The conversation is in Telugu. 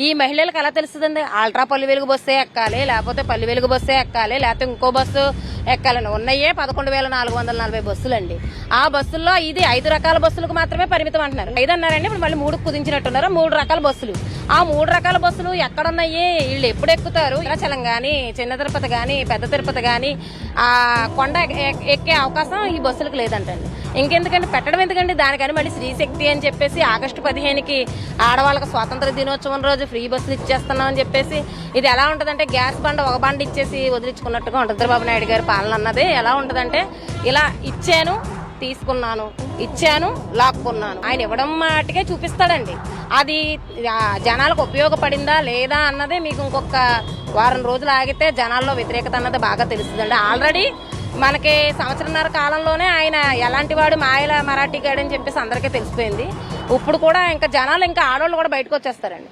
ఈ మహిళలకు ఎలా తెలుస్తుందండి? అల్ట్రా పల్లి వెలుగు బస్సే ఎక్కాలి లేకపోతే పల్లి వెలుగు బస్సే ఎక్కాలి లేకపోతే ఇంకో బస్సు ఎక్కాలని. ఉన్నాయే పదకొండు వేల నాలుగు వందల నలభై బస్సులు అండి ఆ బస్సుల్లో ఇది ఐదు రకాల బస్సులకు మాత్రమే పరిమితం అంటున్నారు. ఐదు అన్నారండి ఇప్పుడు మళ్ళీ మూడు కుదించినట్టున్నారు. మూడు రకాల బస్సులు. ఆ మూడు రకాల బస్సులు ఎక్కడున్నాయి? వీళ్ళు ఎప్పుడు ఎక్కుతారు? ఇలాచలం కానీ చిన్న తిరుపతి కానీ పెద్ద తిరుపతి కానీ ఆ కొండ ఎక్కే అవకాశం ఈ బస్సులకు లేదంటండి. ఇంకెందుకంటే పెట్టడం ఎందుకండి? దానికని మళ్ళీ శ్రీశక్తి అని చెప్పేసి ఆగస్టు పదిహేనుకి ఆడవాళ్ళకి స్వాతంత్ర దినోత్సవం రోజు ఫ్రీ బస్సులు ఇచ్చేస్తున్నాం అని చెప్పేసి. ఇది ఎలా ఉంటుందంటే గ్యాస్ బండ ఒక బండ ఇచ్చేసి వదిలించుకున్నట్టుగా ఉంటుంది బాబు నాయుడు గారి పాలన అన్నది. ఎలా ఉంటుందంటే ఇలా ఇచ్చాను తీసుకున్నాను ఇచ్చాను లాక్కున్నాను. ఆయన ఇవ్వడం మాటికే చూపిస్తాడండి. అది జనాలకు ఉపయోగపడిందా లేదా అన్నదే మీకు ఇంకొక వారం రోజులు ఆగితే జనాల్లో వ్యతిరేకత అన్నది బాగా తెలుస్తుందండి. ఆల్రెడీ మనకి సంవత్సరంన్నర కాలంలోనే ఆయన ఎలాంటి వాడు మాయల మరాఠీ గాడని చెప్పేసి అందరికీ తెలిసిపోయింది. ఇప్పుడు కూడా ఇంకా జనాలు ఇంకా ఆడవాళ్ళు కూడా బయటకు వచ్చేస్తారండి.